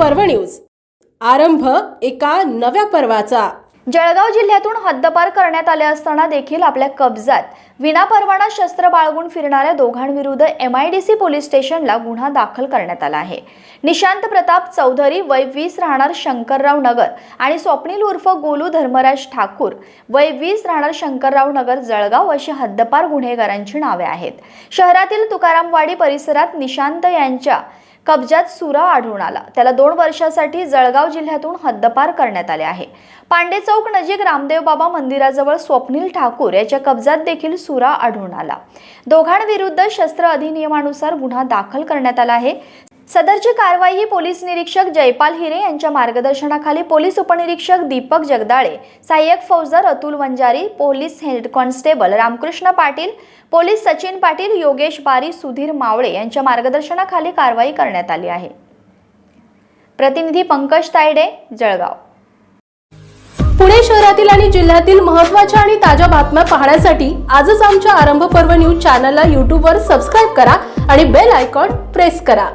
News. आरंभ एका नव्या पर्वाचा. जळगाव जिल्ह्यातून हद्दपार करण्यात आले असताना देखील आपल्या कब्जात. विनापरवाना शस्त्र बाळगून फिरणाऱ्या दोघांविरुद्ध M I D C police स्टेशनला गुन्हा दाखल करण्यात आला आहे. निशांत प्रताप चौधरी वय वीस राहणार शंकरराव नगर आणि स्वप्नील उर्फ गोलू धर्मराज ठाकूर वय वीस राहणार शंकरराव नगर जळगाव अशी हद्दपार गुन्हेगारांची नावे आहेत. शहरातील तुकारामवाडी परिसरात निशांत यांच्या कब्जात सुरा आढळून आला. त्याला दोन वर्षासाठी जळगाव जिल्ह्यातून हद्दपार करण्यात आले आहे. पांडे चौक नजीक रामदेव बाबा मंदिराजवळ स्वप्नील ठाकूर याच्या कब्जात देखील सुरा आढळून आला. दोघांविरुद्ध शस्त्र अधिनियमानुसार गुन्हा दाखल करण्यात आला आहे. सदरची कारवाई ही पोलीस निरीक्षक जयपाल हिरे यांच्या मार्गदर्शनाखाली पोलीस उपनिरीक्षक दीपक जगदाळे सहाय्यक फौजदार Atul Vanjari police head constable Ramkrishna Patil police Sachin Patil Yogesh Bari Sudhir Mavale यांच्या मार्गदर्शनाखाली कारवाई करण्यात आली आहे. प्रतिनिधी पंकज तायडे जळगाव. पुणे शहरातील आणि जिल्ह्यातील महत्त्वाच्या आणि ताज्या बातम्या पाहण्यासाठी आजच आमच्या आरंभ पर्व न्यूज चॅनलला यूट्यूबवर सबस्क्राईब करा आणि बेल आयकॉन प्रेस करा.